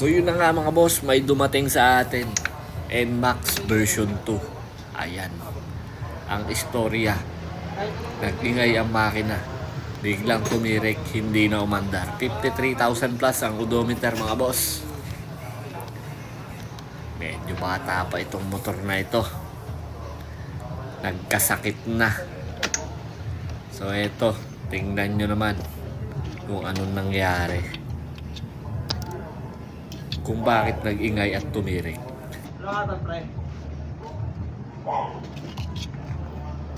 So yun na nga mga boss, may dumating sa atin. NMAX version 2. Ayan. Ang istorya. Nag-ingay ang makina. Biglang tumirik, hindi na umandar. 53,000 plus ang odometer mga boss. Medyo bata pa itong motor na ito. Nagkasakit na. So eto, tingnan nyo naman kung anong nangyari. Kung bakit nag-ingay at tumirik.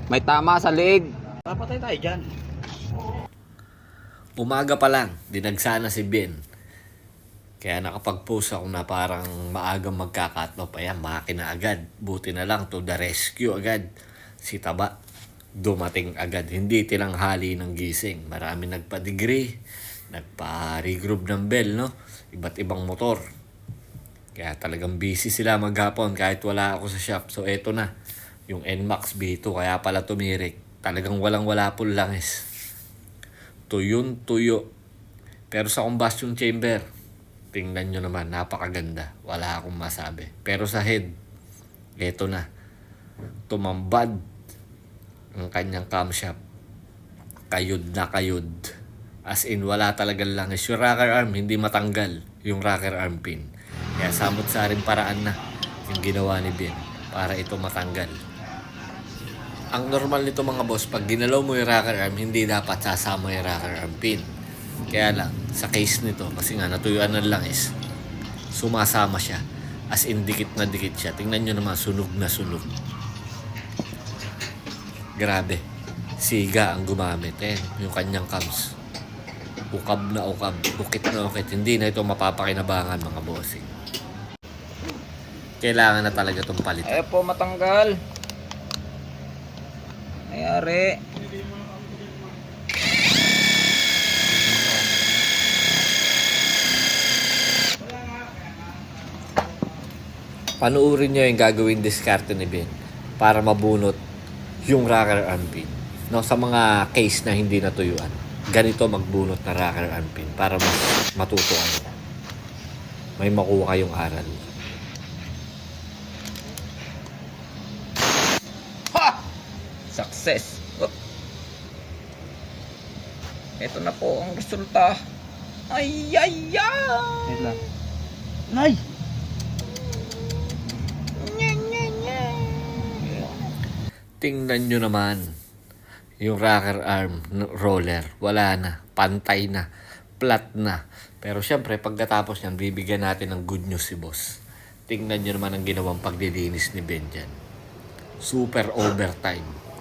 May tama sa leg. Papatay tayo dyan. Umaga pa lang, dinagsana si Ben. Kaya nakapag-post ako na parang maagang magkakatlop. Ayan, makina agad. Buti na lang to the rescue agad. Si Taba, dumating agad. Hindi tinanghali ng gising. Marami nagpa-degree, nagpa-regroup ng bell, no? Iba't ibang motor. Kaya talagang busy sila maghapon kahit wala ako sa shop. So eto na, yung NMAX B2. Kaya pala tumirik. Talagang walang-wala po langis tuyong tuyo. Pero sa combustion chamber, tingnan nyo naman, napakaganda. Wala akong masabi. Pero sa head, eto na. Tumambad ang kanyang camshaft. Kayod na kayod. As in, wala talagang langis. Yung rocker arm, hindi matanggal yung rocker arm pin. Kaya samot sa rin paraan na yung ginawa ni Ben para ito matanggal. Ang normal nito mga boss, pag ginalaw mo yung rocker arm, hindi dapat sasama yung rocker arm pin. Kaya lang, sa case nito, kasi nga natuyuan ng langis, sumasama siya. As in, dikit na dikit siya. Tingnan nyo naman, sunog na sunog. Grabe. Siga ang gumamit. Eh, yung kanyang cams. Ukab na ukab. Ukit na ukit. Hindi na ito mapapakinabangan mga bossing. Kailangan na talaga itong palitan. Eh po matanggal. Mayari. panuorin nyo yung gagawin diskarte ni Ben para mabunot yung rocker arm pin. No, sa mga case na hindi natuyuan, ganito magbunot na rocker arm pin para mas matuto ano. May makuha kayong aral. Success. Oop. Ito na po ang resulta. Ay, ay, ay! Wait lang. Nay! Tingnan nyo naman yung rocker arm roller. Wala na. Pantay na. Flat na. Pero syempre, pagkatapos niyan, bibigyan natin ng good news si boss. Tingnan nyo naman ang ginawang paglilinis ni Ben dyan. Super overtime.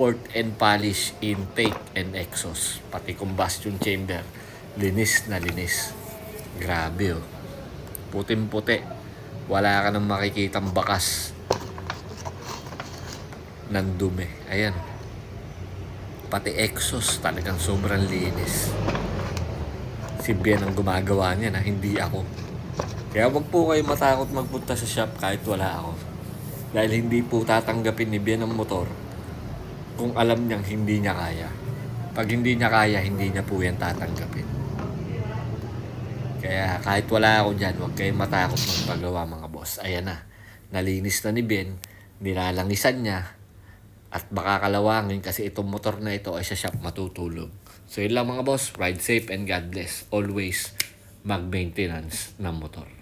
Port and polish intake and exhaust. Pati combustion chamber. Linis na linis. Grabe oh. Puting-puti. Wala ka nang makikitang bakas ng dumi. Ayan. Pati exhaust talagang sobrang linis. Si Bien ang gumagawa niya na hindi ako. Kaya wag po kayo matakot magpunta sa shop kahit wala ako. Dahil hindi po tatanggapin ni Bien ang motor kung alam niyang hindi niya kaya. Pag hindi niya kaya, hindi niya po yan tatanggapin. Kaya kahit wala ako dyan, huwag kayong matakot magpagawa mga boss. Ayan na. Nalinis na ni Ben. Nilalangisan niya. At baka kalawangin kasi itong motor na ito ay sa shop matutulog. So yun lang mga boss. Ride safe and God bless. Always mag-maintenance ng motor.